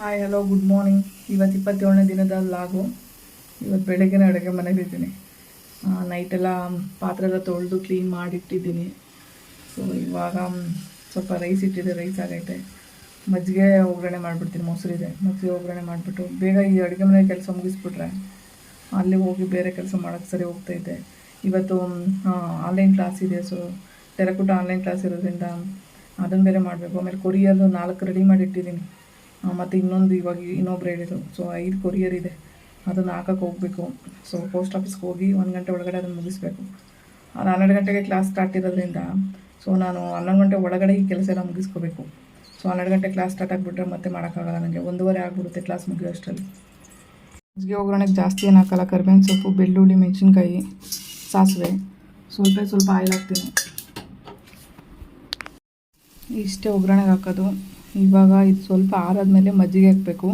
Hi hello good morning ಇವತ್ತು ಇಪ್ಪತ್ತೇಳನೇ ದಿನದ ಲಾಗು. ಇವತ್ತು ಬೆಳಗ್ಗೆನೇ ಅಡುಗೆ ಮನೇಲಿದ್ದೀನಿ. ನೈಟೆಲ್ಲ ಪಾತ್ರೆ ಎಲ್ಲ ತೊಳೆದು ಕ್ಲೀನ್ ಮಾಡಿಟ್ಟಿದ್ದೀನಿ. ಸೊ ಇವಾಗ ಸ್ವಲ್ಪ ರೈಸ್ ಇಟ್ಟಿದೆ ರೈಸ್ ಆಗೈತೆ. ಮಜ್ಜಿಗೆ ಒಗ್ಗರಣೆ ಮಾಡಿಬಿಡ್ತೀನಿ, ಮೊಸರಿದೆ. ಮಜ್ಜಿಗೆ ಒಗ್ಗರಣೆ ಮಾಡಿಬಿಟ್ಟು ಬೇಗ ಈ ಅಡುಗೆ ಮನೆ ಕೆಲಸ ಮುಗಿಸ್ಬಿಟ್ರೆ ಅಲ್ಲಿ ಹೋಗಿ ಬೇರೆ ಕೆಲಸ ಮಾಡೋಕ್ಕೆ ಸರಿ ಹೋಗ್ತೈತೆ ಇವತ್ತು ಆನ್ಲೈನ್ ಕ್ಲಾಸ್ ಇದೆ. ಸೊ ಟೆರಕುಟ ಆನ್ಲೈನ್ ಕ್ಲಾಸ್ ಇರೋದ್ರಿಂದ ಅದನ್ನು ಬೇರೆ ಮಾಡಬೇಕು. ಆಮೇಲೆ ಕೊರಿಯರ್ದು ನಾಲ್ಕು ರೆಡಿ ಮಾಡಿ ಇಟ್ಟಿದ್ದೀನಿ ಮತ್ತು ಇನ್ನೊಂದು ಇವಾಗ ಇನ್ನೊಬ್ರು ಹೇಳಿದರು. ಸೊ ಐದು ಕೊರಿಯರ್ ಇದೆ. ಅದನ್ನು ಹಾಕಕ್ಕೆ ಹೋಗಬೇಕು. ಸೊ ಪೋಸ್ಟ್ ಆಫೀಸ್ಗೆ ಹೋಗಿ ಒಂದು ಗಂಟೆ ಒಳಗಡೆ ಅದನ್ನು ಮುಗಿಸ್ಬೇಕು. ಅದು ಹನ್ನೆರಡು ಗಂಟೆಗೆ ಕ್ಲಾಸ್ ಸ್ಟಾರ್ಟ್ ಇರೋದ್ರಿಂದ ಸೊ ನಾನು ಹನ್ನೊಂದು ಗಂಟೆ ಒಳಗಡೆ ಈ ಕೆಲಸ ಎಲ್ಲ ಮುಗಿಸ್ಕೋಬೇಕು. ಸೊ ಹನ್ನೆರಡು ಗಂಟೆ ಕ್ಲಾಸ್ ಸ್ಟಾರ್ಟ್ ಆಗಿಬಿಟ್ರೆ ಮತ್ತೆ ಮಾಡೋಕ್ಕಾಗಲ್ಲ. ನನಗೆ ಒಂದೂವರೆ ಆಗಿಬಿಡುತ್ತೆ ಕ್ಲಾಸ್ ಮುಗಿಯೋ ಅಷ್ಟರಲ್ಲಿ. ಮಜ್ಜಿಗೆ ಒಗ್ಗರಣೆಗೆ ಜಾಸ್ತಿ ಏನು ಹಾಕಲ್ಲ. ಕರಿಬೇವಿನ ಸೊಪ್ಪು, ಬೆಳ್ಳುಳ್ಳಿ, ಮೆಣಸಿನ್ಕಾಯಿ, ಸಾಸಿವೆ. ಸ್ವಲ್ಪ ಸ್ವಲ್ಪ ಆಯಿಲ್ ಹಾಕ್ತೀನಿ. ಇಷ್ಟೇ ಒಗ್ಗರಣೆಗೆ ಹಾಕೋದು. ಇವಾಗ ಇದು ಸ್ವಲ್ಪ ಆರಾದ್ಮೇಲೆ ಮಜ್ಜಿಗೆ ಹಾಕಬೇಕು.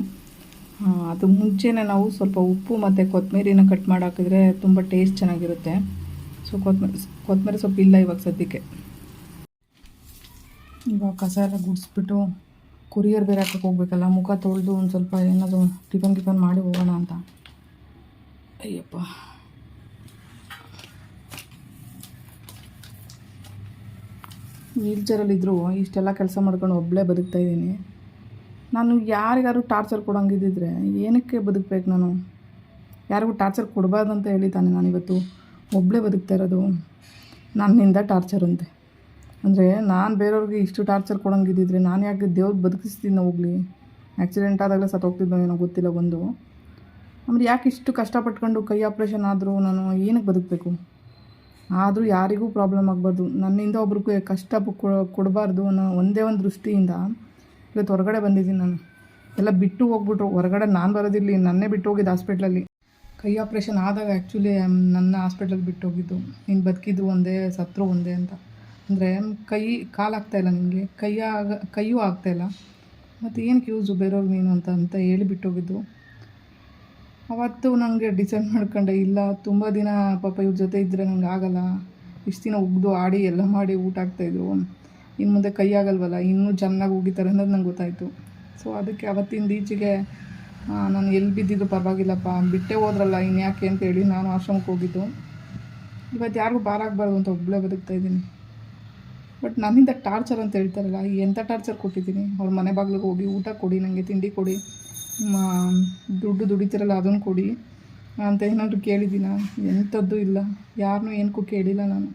ಅದು ಮುಂಚೆನೇ ನಾವು ಸ್ವಲ್ಪ ಉಪ್ಪು ಮತ್ತು ಕೊತ್ತಂಬರಿನ ಕಟ್ ಮಾಡಿ ಹಾಕಿದ್ರೆ ತುಂಬ ಟೇಸ್ಟ್ ಚೆನ್ನಾಗಿರುತ್ತೆ. ಸೊ ಕೊತ್ತಂಬರಿ ಕೊತ್ತಂಬರಿ ಸೊಪ್ಪು ಇಲ್ಲ ಇವಾಗ ಸದ್ಯಕ್ಕೆ. ಇವಾಗ ಕಸ ಎಲ್ಲ ಗುಡಿಸ್ಬಿಟ್ಟು ಕುರಿಯರ್ ಬೇರೆ ಹಾಕಕ್ಕೆ ಹೋಗ್ಬೇಕಲ್ಲ, ಮುಖ ತೊಳೆದು ಒಂದು ಸ್ವಲ್ಪ ಏನಾದರೂ ಟಿಫನ್ ಟಿಫನ್ ಮಾಡಿ ಹೋಗೋಣ ಅಂತ. ಅಯ್ಯಪ್ಪ. ವೀಲ್ ಚೇರಲ್ಲಿದ್ದರೂ ಇಷ್ಟೆಲ್ಲ ಕೆಲಸ ಮಾಡ್ಕೊಂಡು ಒಬ್ಬಳೇ ಬದುಕ್ತಾ ಇದ್ದೀನಿ. ನಾನು ಯಾರಿಗಾರು ಟಾರ್ಚರ್ ಕೊಡೋಂಗಿದ್ದಿದ್ರೆ ಏನಕ್ಕೆ ಬದುಕಬೇಕು ನಾನು? ಯಾರಿಗೂ ಟಾರ್ಚರ್ ಕೊಡಬಾರ್ದು ಅಂತ ಹೇಳಿ ತಾನೆ ನಾನು ಇವತ್ತು. ಒಬ್ಬಳೇ ಬದುಕ್ತಾ ಇರೋದು ನನ್ನಿಂದ ಟಾರ್ಚರ್ ಅಂತೆ. ಅಂದರೆ ನಾನು ಬೇರೆಯವ್ರಿಗೆ ಇಷ್ಟು ಟಾರ್ಚರ್ ಕೊಡೋಂಗಿದ್ದಿದ್ರೆ ನಾನು ಯಾಕೆ ದೇವ್ರು ಬದುಕಿಸ್ತೀನಿ ಹೋಗಲಿ? ಆ್ಯಕ್ಸಿಡೆಂಟ್ ಆದಾಗಲೇ ಸತ್ತೋಗ್ತಿದ್ದೋ ಏನೋ ಗೊತ್ತಿಲ್ಲ ಒಂದು ಆಮೇಲೆ ಯಾಕೆ ಇಷ್ಟು ಕಷ್ಟಪಟ್ಕೊಂಡು ಕೈ ಆಪ್ರೇಷನ್ ಆದರೂ ನಾನು ಏನಕ್ಕೆ ಬದುಕಬೇಕು? ಆದರೂ ಯಾರಿಗೂ ಪ್ರಾಬ್ಲಮ್ ಆಗಬಾರ್ದು. ನನ್ನಿಂದ ಒಬ್ರಿಗೆ ಕಷ್ಟ ಕೊಡಬಾರ್ದು ಅನ್ನೋ ಒಂದೇ ಒಂದು ದೃಷ್ಟಿಯಿಂದ ಇವತ್ತು ಹೊರಗಡೆ ಬಂದಿದ್ದೀನಿ ನಾನು. ಎಲ್ಲ ಬಿಟ್ಟು ಹೋಗ್ಬಿಟ್ರು. ಹೊರಗಡೆ ನಾನು ಬರೋದಿರಲಿ, ನನ್ನೇ ಬಿಟ್ಟು ಹೋಗಿದ್ದು ಹಾಸ್ಪಿಟ್ಲಲ್ಲಿ ಕೈ ಆಪ್ರೇಷನ್ ಆದಾಗ ಆ್ಯಕ್ಚುಲಿ ನನ್ನ ಹಾಸ್ಪಿಟ್ಲಲ್ಲಿ ಬಿಟ್ಟು ಹೋಗಿದ್ದು. ನೀನು ಬದುಕಿದ್ದು ಒಂದೇ, ಸತ್ರು ಒಂದೇ ಅಂತ. ಅಂದರೆ ಕೈ ಕಾಲಾಗ್ತಾ ಇಲ್ಲ ನಿನಗೆ ಕೈ ಆಗ ಕೈಯೂ ಆಗ್ತಾಯಿಲ್ಲ ಮತ್ತು ಏನಕ್ಕೆ ಯೂಸು ಬೇರೆಯವ್ರಿಗೆ ನೀನು ಅಂತ ಅಂತ ಹೇಳಿ ಬಿಟ್ಟು ಹೋಗಿದ್ದು. ಅವತ್ತು ನನಗೆ ಡಿಸೈಡ್ ಮಾಡ್ಕೊಂಡೆ, ಇಲ್ಲ, ತುಂಬ ದಿನ ಪಾಪ ಇವ್ರ ಜೊತೆ ಇದ್ದರೆ ನಂಗೆ ಆಗಲ್ಲ. ಇಷ್ಟು ದಿನ ಉಗ್ದು ಆಡಿ ಎಲ್ಲ ಮಾಡಿ ಊಟ ಆಗ್ತಾಯಿದ್ರು ಇನ್ನು ಮುಂದೆ ಕೈ ಆಗಲ್ವಲ್ಲ, ಇನ್ನೂ ಚೆನ್ನಾಗಿ ಉಗಿತಾರೆ ಅನ್ನೋದು ನಂಗೆ ಗೊತ್ತಾಯಿತು. ಸೊ ಅದಕ್ಕೆ ಅವತ್ತಿಂದ ಈಚೆಗೆ ನಾನು ಎಲ್ಲಿ ಬಿದ್ದಿದ್ದು ಪರವಾಗಿಲ್ಲಪ್ಪ, ಬಿಟ್ಟೆ ಹೋದ್ರಲ್ಲ ಇನ್ಯಾಕೆ ಅಂತ ಹೇಳಿ ನಾನು ಆಶ್ರಮಕ್ಕೆ ಹೋಗಿದ್ದು. ಇವತ್ತು ಯಾರಿಗೂ ಭಾರ ಆಗಬಾರ್ದು ಅಂತ ಒಬ್ಬಳೇ ಬದುಕ್ತಾ ಇದ್ದೀನಿ. ಬಟ್ ನನ್ನಿಂದ ಟಾರ್ಚರ್ ಅಂತ ಹೇಳ್ತಾರಲ್ಲ ಎಂಥ ಟಾರ್ಚರ್ ಕೊಟ್ಟಿದ್ದೀನಿ? ಅವ್ರ ಮನೆ ಬಾಗಿಲಿಗೆ ಹೋಗಿ ಊಟ ಕೊಡಿ ನನಗೆ ತಿಂಡಿ ಕೊಡಿ. ದುಡ್ಡು ದುಡಿತಿರಲ್ಲ, ಅದನ್ನು ಕೊಡಿ ಅಂತ ಏನಾದರೂ ಕೇಳಿದ್ದೀನ? ಎಂಥದ್ದು ಇಲ್ಲ. ಯಾರನ್ನೂ ಏನಕ್ಕೂ ಕೇಳಿಲ್ಲ ನಾನು.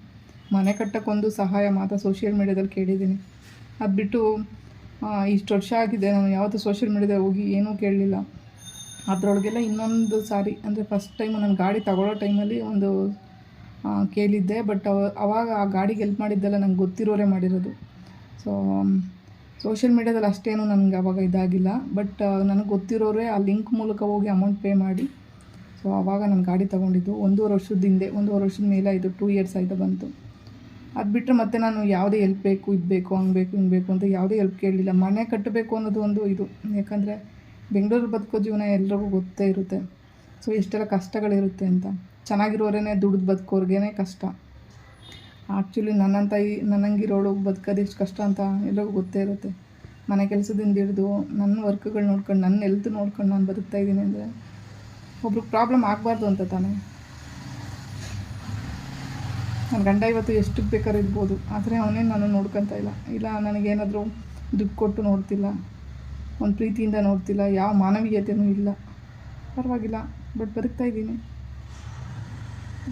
ಮನೆ ಕಟ್ಟಕ್ಕೊಂದು ಸಹಾಯ ಮಾತ್ರ ಸೋಷಿಯಲ್ ಮೀಡ್ಯಾದಲ್ಲಿ ಕೇಳಿದ್ದೀನಿ. ಅದು ಬಿಟ್ಟು ಇಷ್ಟು ವರ್ಷ ಆಗಿದೆ, ನಾನು ಯಾವತ್ತೂ ಸೋಷಿಯಲ್ ಮೀಡ್ಯಾದಲ್ಲಿ ಹೋಗಿ ಏನೂ ಕೇಳಲಿಲ್ಲ. ಅದರೊಳಗೆಲ್ಲ ಇನ್ನೊಂದು ಸಾರಿ, ಅಂದರೆ ಫಸ್ಟ್ ಟೈಮು ನಾನು ಗಾಡಿ ತಗೊಳ್ಳೋ ಟೈಮಲ್ಲಿ ಒಂದು ಕೇಳಿದ್ದೆ ಬಟ್ ಅವ, ಅವಾಗ ಆ ಗಾಡಿಗೆ ಹೆಲ್ಪ್ ಮಾಡಿದ್ದೆಲ್ಲ ನಂಗೆ ಗೊತ್ತಿರೋರೇ ಮಾಡಿರೋದು. ಸೊ ಸೋಷಿಯಲ್ ಮೀಡ್ಯಾದಲ್ಲಿ ಅಷ್ಟೇನು ನನಗೆ ಅವಾಗ ಇದಾಗಿಲ್ಲ. ಬಟ್ ನನಗೆ ಗೊತ್ತಿರೋರೇ ಆ ಲಿಂಕ್ ಮೂಲಕ ಹೋಗಿ ಅಮೌಂಟ್ ಪೇ ಮಾಡಿ. ಸೊ ಆವಾಗ ನಾನು ಗಾಡಿ ತೊಗೊಂಡಿದ್ದು. ಒಂದೂವರೆ ವರ್ಷದ ಹಿಂದೆ, ಒಂದೂವರೆ ವರ್ಷದ ಮೇಲೆ ಆಯಿತು ಟೂ ಇಯರ್ಸ್ ಆಯಿತು ಬಂತು. ಅದು ಬಿಟ್ಟರೆ ಮತ್ತೆ ನಾನು ಯಾವುದೇ ಹೆಲ್ಪ್ ಬೇಕು, ಇದು ಬೇಕು, ಹಂಗೆ ಬೇಕು, ಹಿಂಗೆ ಬೇಕು ಅಂತ ಯಾವುದೇ ಹೆಲ್ಪ್ ಕೇಳಲಿಲ್ಲ. ಮನೆ ಕಟ್ಟಬೇಕು ಅನ್ನೋದು ಒಂದು ಇದು. ಯಾಕಂದರೆ ಬೆಂಗಳೂರು ಬದುಕೋ ಜೀವನ ಎಲ್ರಿಗೂ ಗೊತ್ತೇ ಇರುತ್ತೆ. ಸೊ, ಎಷ್ಟೆಲ್ಲ ಕಷ್ಟಗಳಿರುತ್ತೆ ಅಂತ. ಚೆನ್ನಾಗಿರೋರೇ ದುಡ್ದು ಬದುಕೋರ್ಗೇ ಕಷ್ಟ. ಆ್ಯಕ್ಚುಲಿ ನನ್ನಂತ ಈ ನನ್ನಂಗಿರೋಳು ಬದುಕೋದು ಎಷ್ಟು ಕಷ್ಟ ಅಂತ ಎಲ್ಲರಿಗೂ ಗೊತ್ತೇ ಇರುತ್ತೆ. ಮನೆ ಕೆಲಸದಿಂದ ಹಿಡಿದು ನನ್ನ ವರ್ಕ್ಗಳು ನೋಡ್ಕೊಂಡು ನನ್ನ ಹೆಲ್ತ್ ನೋಡ್ಕೊಂಡು ನಾನು ಬದುಕ್ತಾ ಇದ್ದೀನಿ ಅಂದರೆ ಒಬ್ರಿಗೆ ಪ್ರಾಬ್ಲಮ್ ಆಗಬಾರ್ದು ಅಂತ ತಾನೇ. ನನ್ನ ಗಂಡ ಇವತ್ತು ಎಷ್ಟಕ್ಕೆ ಬೇಕಾದ್ರೂ ಇರ್ಬೋದು. ಆದರೆ ಅವನೇ ನಾನು ನೋಡ್ಕೊತಾ ಇಲ್ಲ. ಇಲ್ಲ, ನನಗೇನಾದರೂ ದುಡ್ಡು ಕೊಟ್ಟು ನೋಡ್ತಿಲ್ಲ. ಒಂದು ಪ್ರೀತಿಯಿಂದ ನೋಡ್ತಿಲ್ಲ. ಯಾವ ಮಾನವೀಯತೆಯೂ ಇಲ್ಲ. ಪರವಾಗಿಲ್ಲ. ಬಟ್ ಬದುಕ್ತಾ ಇದ್ದೀನಿ.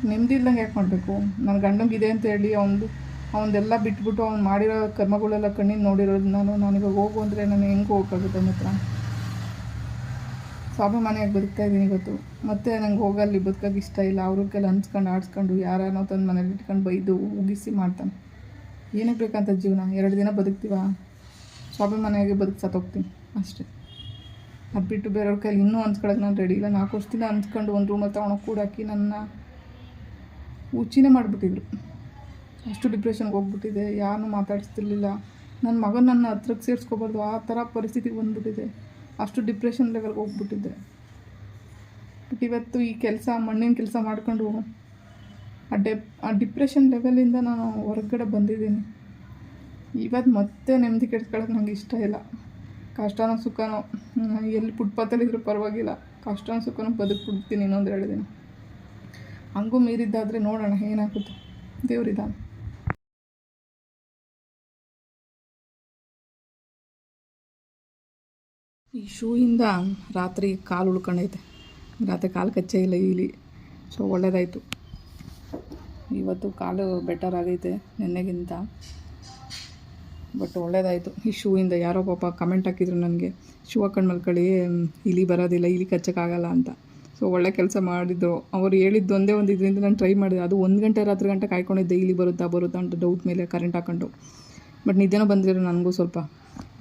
ನೆಮ್ಮದಿ ಇಲ್ದಂಗೆ ಯಾಕೆ ಮಾಡಬೇಕು? ನನ್ನ ಗಂಡಂಗಿದೆ ಅಂತ ಹೇಳಿ ಅವನು ಅವನ್ನೆಲ್ಲ ಬಿಟ್ಬಿಟ್ಟು ಅವ್ನು ಮಾಡಿರೋ ಕರ್ಮಗಳೆಲ್ಲ ಕಣ್ಣಿನ ನೋಡಿರೋದು ನಾನು ನಾನಿವಾಗ ಹೋಗು ಅಂದರೆ ನಾನು ಹೆಂಗೆ ಹೋಗೋಕ್ಕಾಗುತ್ತೆ ಹತ್ರ ಸ್ವಾಭಿಮಾನಿಯಾಗಿ ಬದುಕ್ತಾ ಇದ್ದೀನಿ ಇವತ್ತು. ಮತ್ತೆ ನಂಗೆ ಹೋಗಲ್ಲಿ ಬದುಕೋಕೆ ಇಷ್ಟ ಇಲ್ಲ. ಅವ್ರಿಗೆಲ್ಲ ಹಂಚ್ಕೊಂಡು, ಆಡಿಸ್ಕೊಂಡು, ಯಾರನ್ನೋ ತಂದು ಮನೇಲಿ ಇಟ್ಕೊಂಡು ಬೈದು ಉಗಿಸಿ ಮಾಡ್ತಾನೆ. ಏನಕ್ಕೆ ಬೇಕಂತ ಜೀವನ? ಎರಡು ದಿನ ಬದುಕ್ತೀವ? ಸ್ವಾಭಿಮಾನಿಯಾಗಿ ಬದುಕಿ ಸತ್ತೋಗ್ತೀನಿ ಅಷ್ಟೇ. ಅದು ಬಿಟ್ಟು ಬೇರೆಯವ್ರ ಕೈಲಿ ಇನ್ನೂ ಹಂಚ್ಕೊಳಕ್ಕೆ ನಾನು ರೆಡಿ ಇಲ್ಲ. ನಾಲ್ಕು ವರ್ಷದಿಂದ ಹಂಚ್ಕೊಂಡು ಒಂದು ರೂಮಲ್ಲಿ ತೊಗೊಂಡೋಗಿ ಕೂಡಾಕಿ ನನ್ನ ಹುಚ್ಚಿನೇ ಮಾಡಿಬಿಟ್ಟಿದ್ರು. ಅಷ್ಟು ಡಿಪ್ರೆಷನ್ಗೆ ಹೋಗ್ಬಿಟ್ಟಿದೆ ಯಾರೂ ಮಾತಾಡಿಸ್ತಿರ್ಲಿಲ್ಲ. ನನ್ನ ಮಗನ ನನ್ನ ಹತ್ರಕ್ಕೆ ಸೇರಿಸ್ಕೋಬಾರ್ದು, ಆ ಥರ ಪರಿಸ್ಥಿತಿಗೆ ಬಂದುಬಿಟ್ಟಿದೆ. ಅಷ್ಟು ಡಿಪ್ರೆಷನ್ ಲೆವೆಲ್ಗೆ ಹೋಗ್ಬಿಟ್ಟಿದ್ದೆ ಬಟ್ ಇವತ್ತು ಈ ಕೆಲಸ, ಮಣ್ಣಿನ ಕೆಲಸ ಮಾಡ್ಕೊಂಡು ಆ ಡೆಪ್ ಆ ಡಿಪ್ರೆಷನ್ ಲೆವೆಲಿಂದ ನಾನು ಹೊರಗಡೆ ಬಂದಿದ್ದೀನಿ. ಇವತ್ತು ಮತ್ತೆ ನೆಮ್ಮದಿ ಕೆಡ್ಸ್ಕೊಳ್ಳೋಕೆ ನಂಗೆ ಇಷ್ಟ ಇಲ್ಲ. ಕಷ್ಟನೋ ಸುಖನೋ, ಎಲ್ಲಿ ಫುಟ್ಪಾತಲ್ಲಿದ್ದರೂ ಪರವಾಗಿಲ್ಲ. ಕಷ್ಟನೋ ಸುಖನೋ ಬದುಕ್ಬಿಡ್ತೀನಿ ಇನ್ನೊಂದು ಎರಡು ದಿನ. ಹಂಗೂ ಮೀರಿದ್ದಾದರೆ ನೋಡೋಣ ಏನಾಗುತ್ತೆ. ದೇವರಿದ್ದಾನೆ ಈ ಶೂಯಿಂದ ರಾತ್ರಿ ಕಾಲು ಉಳ್ಕೊಂಡೈತೆ. ರಾತ್ರಿ ಕಾಲು ಕಚ್ಚೇ ಇಲ್ಲ ಇಲ್ಲಿ. ಸೊ, ಒಳ್ಳೇದಾಯಿತು. ಇವತ್ತು ಕಾಲು ಬೆಟರ್ ಆಗೈತೆ ನಿನ್ನೆಗಿಂತ. ಬಟ್ ಒಳ್ಳೇದಾಯಿತು. ಈ ಶೂಯಿಂದ ಯಾರೋ ಪಾಪ ಕಮೆಂಟ್ ಹಾಕಿದ್ರು ನನಗೆ. ಶೂ ಹಾಕೊಂಡು ಮಲ್ಕೊಳ್ಳಿ ಇಲಿ ಬರೋದಿಲ್ಲ ಇಲಿ ಕಚ್ಚೋಕ್ಕಾಗಲ್ಲ ಅಂತ. ಸೊ ಒಳ್ಳೆ ಕೆಲಸ ಮಾಡಿದ್ರು ಅವ್ರು ಹೇಳಿದ್ದು ಒಂದೇ ಒಂದು ಇದರಿಂದ ನಾನು ಟ್ರೈ ಮಾಡಿದೆ. ಅದು ಒಂದು ಗಂಟೆ ರಾತ್ರಿ ಗಂಟೆ ಕಾಯ್ಕೊಂಡಿದ್ದೆ. ಇಲ್ಲಿ ಬರುತ್ತಾ ಬರುತ್ತಾ ಅಂತ ಡೌಟ್ ಮೇಲೆ ಕರೆಂಟ್ ಹಾಕೊಂಡು. ಬಟ್ ನಿದ್ದೆನೋ ಬಂದಿರೋ ನನಗೂ ಸ್ವಲ್ಪ.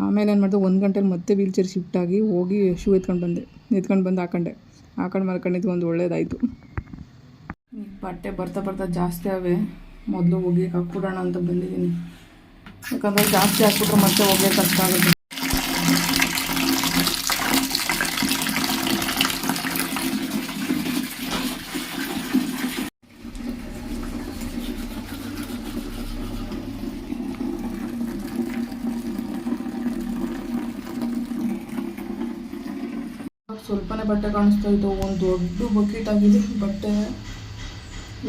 ಆಮೇಲೆ ಏನು ಮಾಡಿದೆ, ಒಂದು ಗಂಟೆಲಿ ಮತ್ತೆ ವೀಲ್ ಚೇರ್ ಶಿಫ್ಟ್ ಆಗಿ ಹೋಗಿ ಶೂ ಎತ್ಕೊಂಡು ಬಂದೆ. ಎತ್ಕೊಂಡು ಬಂದು ಹಾಕೊಂಡೆ. ಹಾಕೊಂಡು ಮಲ್ಕೊಂಡಿದ್ದು ಒಂದು ಒಳ್ಳೇದಾಯಿತು. ಬಟ್ಟೆ ಬರ್ತಾ ಬರ್ತಾ ಜಾಸ್ತಿ ಅವೆ ಮೊದಲು ಒಗೆಯಕ್ಕೆ ಹಾಕ್ಬಿಡೋಣ ಅಂತ ಬಂದಿದ್ದೀನಿ. ಯಾಕಂದರೆ ಜಾಸ್ತಿ ಹಾಕ್ಬಿಟ್ರೆ ಮತ್ತೆ ಒಗೆಯಕ್ಕೆ ಕಷ್ಟ ಆಗುತ್ತೆ. ಸ್ವಲ್ಪನೇ ಬಟ್ಟೆ ಕಾಣಿಸ್ತಾ ಇತ್ತು, ಒಂದು ದೊಡ್ಡ ಬಕೆಟ್ ಆಗಿದೆ. ಬಟ್ಟೆ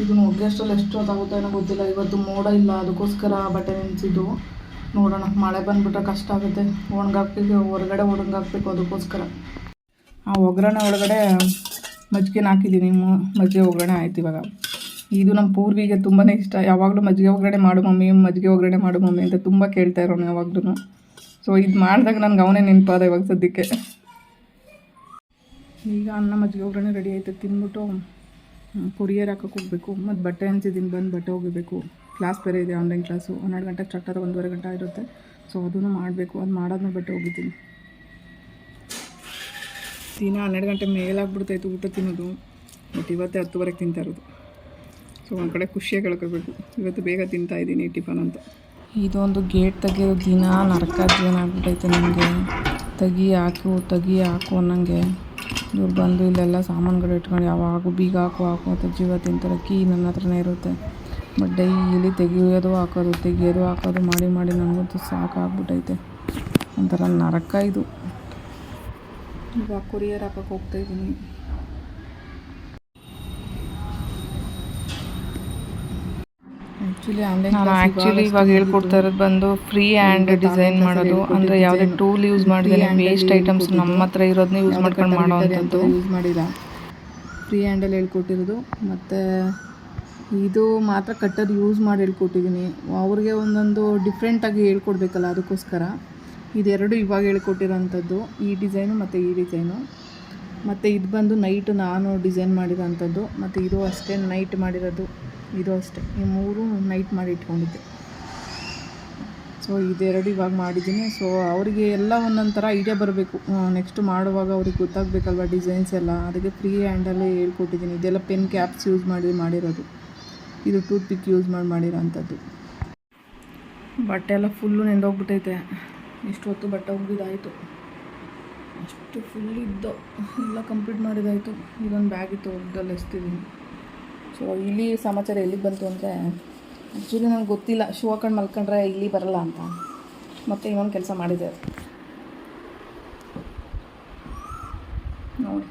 ಇದನ್ನು ಅಷ್ಟಲ್ಲಿ ಎಷ್ಟು ಹೊತ್ತಾಗುತ್ತೆ ಏನೋ ಗೊತ್ತಿಲ್ಲ. ಇವತ್ತು ಮೋಡ ಇಲ್ಲ, ಅದಕ್ಕೋಸ್ಕರ ಬಟ್ಟೆ ನೆನೆಸಿದ್ದು ನೋಡೋಣ, ಮಳೆ ಬಂದುಬಿಟ್ರೆ ಕಷ್ಟ ಆಗುತ್ತೆ. ಒಣಗಾಕ್ಬೇಕು, ಹೊರಗಡೆ ಒಣಗಾಕ್ಬೇಕು ಅದಕ್ಕೋಸ್ಕರ. ಆ ಒಗ್ಗರಣೆ ಒಳಗಡೆ ಮಜ್ಜಿಗೆನ ಹಾಕಿದ್ದೀನಿ. ಮಜ್ಜಿಗೆ ಒಗ್ಗರಣೆ ಆಯ್ತು ಇವಾಗ. ಇದು ನಮ್ಮ ಪೂರ್ವಿಗೆ ತುಂಬಾ ಇಷ್ಟ. ಯಾವಾಗಲೂ ಮಜ್ಜಿಗೆ ಒಗ್ಗರಣೆ ಮಾಡು ಮಮ್ಮಿ, ಮಜ್ಜಿಗೆ ಒಗ್ಗರಣೆ ಮಾಡು ಮಮ್ಮಿ ಅಂತ ತುಂಬ ಕೇಳ್ತಾ ಇರೋನು ಯಾವಾಗ್ಲೂ ಸೊ ಇದು ಮಾಡಿದಾಗ ನನಗೆ ಅವನೇ ನೆನಪಾದ ಇವಾಗ ಸದ್ಯಕ್ಕೆ. ಈಗ ಅನ್ನ ಮಜ್ಜಿಗೆ ಒಗ್ಗರಣೆ ರೆಡಿ ಆಯ್ತು ತಿಂದ್ಬಿಟ್ಟು ಕೊರಿಯರ್ ಹಾಕೋಕೆ ಹೋಗಬೇಕು. ಮತ್ತು ಬಟ್ಟೆ ಹಂಚಿದ್ದೀನಿ ಬಂದು ಬಟ್ಟೆ ಹೋಗಬೇಕು ಕ್ಲಾಸ್ ಬೇರೆ ಇದೆ ಆನ್ಲೈನ್ ಕ್ಲಾಸು ಹನ್ನೆರಡು ಗಂಟೆ ಆದ ಒಂದೂವರೆ ಗಂಟೆ ಇರುತ್ತೆ ಸೊ ಅದನ್ನು ಮಾಡಬೇಕು. ಅದು ಮಾಡಾದ್ಮೇಲೆ ಬಟ್ಟೆ ಹೋಗಿದ್ದೀನಿ ದಿನ ಹನ್ನೆರಡು ಗಂಟೆ ಮೇಲಾಗ್ಬಿಡ್ತಾಯಿತ್ತು ಊಟ ತಿನ್ನೋದು. ಬಟ್ ಇವತ್ತೇ ಹತ್ತುವರೆಗೆ ತಿಂತಾ ಇರೋದು. ಸೊ ಒಂದು ಕಡೆ ಖುಷಿಯಾಗಿ ಕಳ್ಕೊಬೇಕು. ಇವತ್ತು ಬೇಗ ತಿಂತಾ ಇದ್ದೀನಿ ಟಿಫನ್ ಅಂತ. ಇದೊಂದು ಗೇಟ್ ತೆಗಿಯೋ ದಿನ, ನರಕ ಜೀವನ ಆಗ್ಬಿಟ್ಟೈತೆ ನನಗೆ ತೆಗಿ ಹಾಕು ತೆಗಿ ಹಾಕು ಅನ್ನಂಗೆ. ಇವ್ರು ಬಂದು ಇಲ್ಲೆಲ್ಲ ಸಾಮಾನುಗಳು ಇಟ್ಕೊಂಡು ಯಾವಾಗೂ ಬೀಗ ಹಾಕು ಹಾಕು ಅಂತ ಜೀವ ತಿಂತಾರೆ. ಕೀ ನನ್ನ ಹತ್ರನೇ ಇರುತ್ತೆ. ಬಟ್ ಡೈಲಿ ತೆಗಿಯೋದು, ಹಾಕೋದು ತೆಗಿಯೋದು, ಹಾಕೋದು, ಮಾಡಿ ಮಾಡಿ ನನಗಂತೂ ಸಾಕಾಗ್ಬಿಟ್ಟೈತೆ ಒಂಥರ ನರಕ ಇದು. ಈಗ ಕೊರಿಯರ್ ಹಾಕಕ್ಕೆ ಹೋಗ್ತಾ ಇದ್ದೀನಿ ಆ್ಯಕ್ಚುಲಿ ಆನ್ಲೈನ್ ನಾನು ಆ್ಯಕ್ಚುಲಿ ಇವಾಗ ಹೇಳ್ಕೊಡ್ತಾ ಇರೋದು ಬಂದು ಫ್ರೀ ಹ್ಯಾಂಡ್ ಡಿಸೈನ್ ಮಾಡೋದು ಅಂದರೆ ಯಾವುದೇ ಟೂಲ್ ಯೂಸ್ ಮಾಡಿದ್ರೆ ವೇಸ್ಟ್ ಐಟಮ್ಸ್ ನಮ್ಮ ಹತ್ರ ಇರೋದನ್ನ ಯೂಸ್ ಮಾಡ್ಕೊಂಡು ಮಾಡೋ ಅಂಥದ್ದು ಯೂಸ್ ಮಾಡಿಲ್ಲ. ಫ್ರೀ ಹ್ಯಾಂಡಲ್ಲಿ ಹೇಳ್ಕೊಟ್ಟಿರೋದು. ಮತ್ತು ಇದು ಮಾತ್ರ ಕಟ್ಟರ್ ಯೂಸ್ ಮಾಡಿ ಹೇಳ್ಕೊಟ್ಟಿದ್ದೀನಿ. ಅವ್ರಿಗೆ ಒಂದೊಂದು ಡಿಫ್ರೆಂಟಾಗಿ ಹೇಳ್ಕೊಡ್ಬೇಕಲ್ಲ ಅದಕ್ಕೋಸ್ಕರ. ಇದೆರಡು ಇವಾಗ ಹೇಳ್ಕೊಟ್ಟಿರೋಂಥದ್ದು. ಈ ಡಿಸೈನು ಮತ್ತು ಈ ಡಿಸೈನು ಮತ್ತು ಇದು ಬಂದು ನೈಟ್ ನಾನು ಡಿಸೈನ್ ಮಾಡಿರೋಂಥದ್ದು. ಮತ್ತು ಇದು ಅಷ್ಟೇ ನೈಟ್ ಮಾಡಿರೋದು. ಇದು ಅಷ್ಟೇ. ಈ ಮೂರು ನೈಟ್ ಮಾಡಿ ಇಟ್ಕೊಂಡಿದ್ದೆ. ಸೊ ಇದೆರಡು ಇವಾಗ ಮಾಡಿದ್ದೀನಿ. ಸೊ ಅವರಿಗೆ ಎಲ್ಲ ಒಂದೊಂದು ಥರ ಐಡಿಯಾ ಬರಬೇಕು ನೆಕ್ಸ್ಟ್ ಮಾಡುವಾಗ ಅವ್ರಿಗೆ ಗೊತ್ತಾಗಬೇಕಲ್ವ ಡಿಸೈನ್ಸ್ ಎಲ್ಲ. ಅದಕ್ಕೆ ಫ್ರೀ ಹ್ಯಾಂಡಲ್ಲೇ ಹೇಳ್ಕೊಟ್ಟಿದ್ದೀನಿ. ಇದೆಲ್ಲ ಪೆನ್ ಕ್ಯಾಪ್ಸ್ ಯೂಸ್ ಮಾಡಿ, ಮಾಡಿರೋದು. ಇದು ಟೂತ್ ಪಿಕ್ ಯೂಸ್ ಮಾಡಿ ಮಾಡಿರೋ ಅಂಥದ್ದು ಬಟ್ಟೆ ಎಲ್ಲ ಫುಲ್ಲು ನೆಂದೋಗ್ಬಿಟ್ಟೈತೆ. ಇಷ್ಟು ಹೊತ್ತು ಬಟ್ಟೆ ಒಗ್ದಿದ್ದಾಯಿತು. ಅಷ್ಟು ಫುಲ್ ಇದ್ದು. ಎಲ್ಲ ಕಂಪ್ಲೀಟ್ ಮಾಡಿದಾಯಿತು ಇದೊಂದು ಬ್ಯಾಗ್ ಇತ್ತು, ಒಗ್ದಲ್ಲಿ ಎಸ್ತಿದ್ದೀನಿ. ಸೊ ಇಲ್ಲಿ ಸಮಾಚಾರ ಎಲ್ಲಿಗೆ ಬಂತು ಅಂದರೆ ಆ್ಯಕ್ಚುಲಿ ನನಗೆ ಗೊತ್ತಿಲ್ಲ. ಶೂ ಹಾಕೊಂಡು ಮಲ್ಕೊಂಡ್ರೆ ಇಲ್ಲಿ ಬರಲ್ಲ ಅಂತ. ಮತ್ತೆ ಇನ್ನೊಂದು ಕೆಲಸ ಮಾಡಿದೆ. ನೋಡಿ.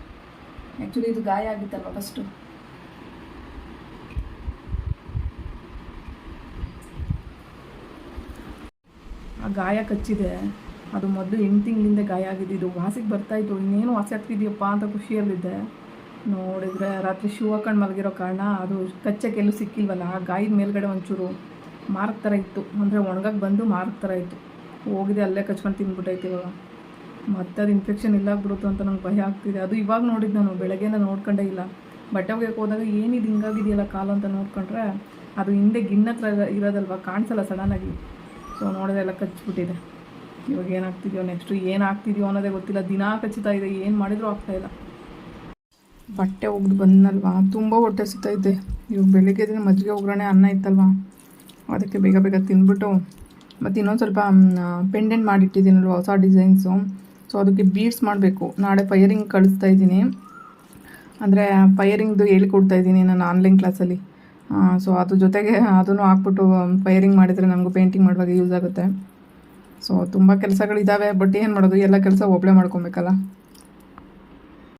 ಆ್ಯಕ್ಚುಲಿ ಇದು ಗಾಯ ಆಗಿತ್ತಲ್ವ ಫಸ್ಟು ಆ ಗಾಯ ಕಚ್ಚಿದೆ. ಅದು ಮೊದಲು ಎಂಟು ತಿಂಗಳಿಂದ ಗಾಯ ಆಗಿದ್ದು, ಇದು ವಾಸಿಗೆ ಬರ್ತಾಯಿತ್ತು ಇನ್ನೇನು ವಾಸಿ ಆಗ್ತಿದ್ಯಪ್ಪ ಅಂತ ಖುಷಿಯಲ್ಲಿದ್ದೆ. ನೋಡಿದರೆ ರಾತ್ರಿ ಶೂ ಹಾಕೊಂಡು ಮಲಗಿರೋ ಕಾರಣ ಅದು ಕಚ್ಚಕ್ಕೆ ಎಲ್ಲೂ ಸಿಕ್ಕಿಲ್ವಲ್ಲ, ಆ ಗಾಯದ ಮೇಲ್ಗಡೆ ಒಂಚೂರು ಮಾರ್ಕ್ ಥರ ಇತ್ತು. ಅಂದರೆ ಒಣಗಕ್ಕೆ ಬಂದು ಮಾರ್ಕ್ ಥರ ಇತ್ತು. ಹೋಗಿದೆ, ಅಲ್ಲೇ ಕಚ್ಕೊಂಡು ತಿಂದ್ಬಿಟ್ಟೈತೆ ಇವಾಗ. ಮತ್ತೆ ಅದು ಇನ್ಫೆಕ್ಷನ್ ಇಲ್ಲ ಆಗ್ಬಿಡುತ್ತೋ ಅಂತ ನಂಗೆ ಭಯ ಆಗ್ತಿದೆ. ಅದು ಇವಾಗ ನೋಡಿದ್ದು ನಾನು ಬೆಳಗ್ಗೆನ ನೋಡ್ಕೊಂಡೇ ಇಲ್ಲ. ಬಟ್ಟೆ ಒಗೆಯಕ್ಕೆ ಹೋದಾಗ ಏನಿದು ಹಿಂಗಾಗಿದೆಯಲ್ಲ ಕಾಲು ಅಂತ ನೋಡ್ಕೊಂಡ್ರೆ ಅದು ಹಿಂದೆ ಗಿಣ್ಣ ಹತ್ರ ಇರೋ- ಇರೋದಲ್ವ, ಕಾಣಿಸಲ್ಲ ಸಡನ್ನಾಗಿ ಸೊ ನೋಡಿದ್ರೆ ಎಲ್ಲ ಕಚ್ಬಿಟ್ಟಿದೆ. ಇವಾಗ ಏನಾಗ್ತಿದೆಯೋ ನೆಕ್ಸ್ಟು ಏನು ಆಗ್ತಿದೆಯೋ ಅನ್ನೋದೇ ಗೊತ್ತಿಲ್ಲ. ದಿನಾ ಕಚ್ಚುತ್ತಾ ಇದೆ, ಏನು ಮಾಡಿದರೂ ಆಗ್ತಾಯಿಲ್ಲ ಬಟ್ಟೆ ಒಗ್ದು ಬಂದಲ್ವಾ ತುಂಬ ಹೊಟ್ಟೆ ಸುತ್ತೈತೆ. ಇವಾಗ ಬೆಳಿಗ್ಗೆ ದಿನ ಮಜ್ಜಿಗೆ ಒಗ್ಗರಣೆ ಅನ್ನ ಇತ್ತಲ್ವಾ? ಅದಕ್ಕೆ ಬೇಗ ಬೇಗ ತಿಂದ್ಬಿಟ್ಟು, ಮತ್ತು ಇನ್ನೊಂದು ಸ್ವಲ್ಪ ಪೆಂಡೆಂಟ್ ಮಾಡಿಟ್ಟಿದ್ದೀನಲ್ವ ಹೊಸ ಡಿಸೈನ್ಸು ಸೊ ಅದಕ್ಕೆ ಬೀಡ್ಸ್ ಮಾಡಬೇಕು. ನಾಳೆ ಫೈರಿಂಗ್ ಕಳಿಸ್ತಾ ಇದ್ದೀನಿ. ಅಂದರೆ ಫೈಯರಿಂಗ್ದು ಹೇಳ್ಕೊಡ್ತಾ ಇದ್ದೀನಿ ನಾನು ಆನ್ಲೈನ್ ಕ್ಲಾಸಲ್ಲಿ ಸೊ ಅದ್ರ ಜೊತೆಗೆ ಅದನ್ನು ಹಾಕ್ಬಿಟ್ಟು ಫೈರಿಂಗ್ ಮಾಡಿದರೆ ನಮಗೂ ಪೇಂಟಿಂಗ್ ಮಾಡುವಾಗ ಯೂಸ್ ಆಗುತ್ತೆ. ಸೊ ತುಂಬ ಕೆಲಸಗಳಿದ್ದಾವೆ ಬಟ್ ಏನು ಮಾಡೋದು? ಎಲ್ಲ ಕೆಲಸ ಒಬ್ಬಳೆ ಮಾಡ್ಕೊಬೇಕಲ್ಲ.